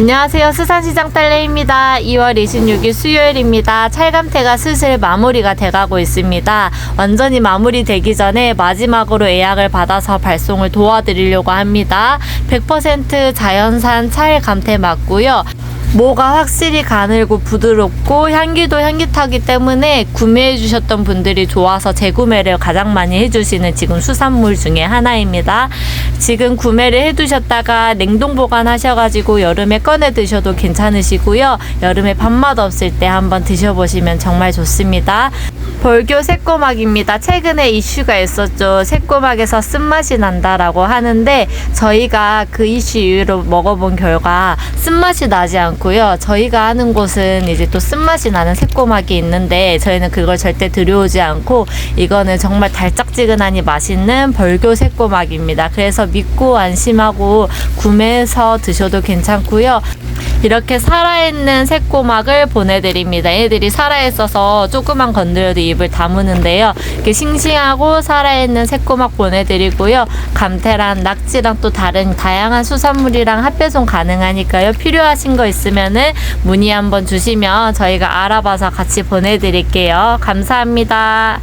안녕하세요. 수산시장 딸내입니다. 2월 26일 수요일입니다. 찰감태가 슬슬 마무리가 돼가고 있습니다. 완전히 마무리되기 전에 마지막으로 예약을 받아서 발송을 도와드리려고 합니다. 100% 자연산 찰감태 맞고요. 모가 확실히 가늘고 부드럽고 향기도 향긋하기 때문에 구매해 주셨던 분들이 좋아서 재구매를 가장 많이 해주시는 지금 수산물 중에 하나입니다. 지금 구매를 해두셨다가 냉동 보관하셔가지고 여름에 꺼내 드셔도 괜찮으시고요. 여름에 밥맛 없을 때 한번 드셔보시면 정말 좋습니다. 벌교 새꼬막입니다. 최근에 이슈가 있었죠. 새꼬막에서 쓴맛이 난다라고 하는데 저희가 그 이슈 이후로 먹어본 결과 쓴맛이 나지 않고 요. 저희가 아는 곳은 이제 또 쓴맛이 나는 새꼬막이 있는데 저희는 그걸 절대 들여오지 않고 이거는 정말 달짝지근하니 맛있는 벌교 새꼬막입니다. 그래서 믿고 안심하고 구매해서 드셔도 괜찮고요. 이렇게 살아있는 새꼬막을 보내드립니다. 얘들이 살아있어서 조금만 건드려도 입을 다무는데요. 이렇게 싱싱하고 살아있는 새꼬막 보내드리고요. 감태랑 낙지랑 또 다른 다양한 수산물이랑 합배송 가능하니까요. 필요하신 거 있으면은 문의 한번 주시면 저희가 알아봐서 같이 보내드릴게요. 감사합니다.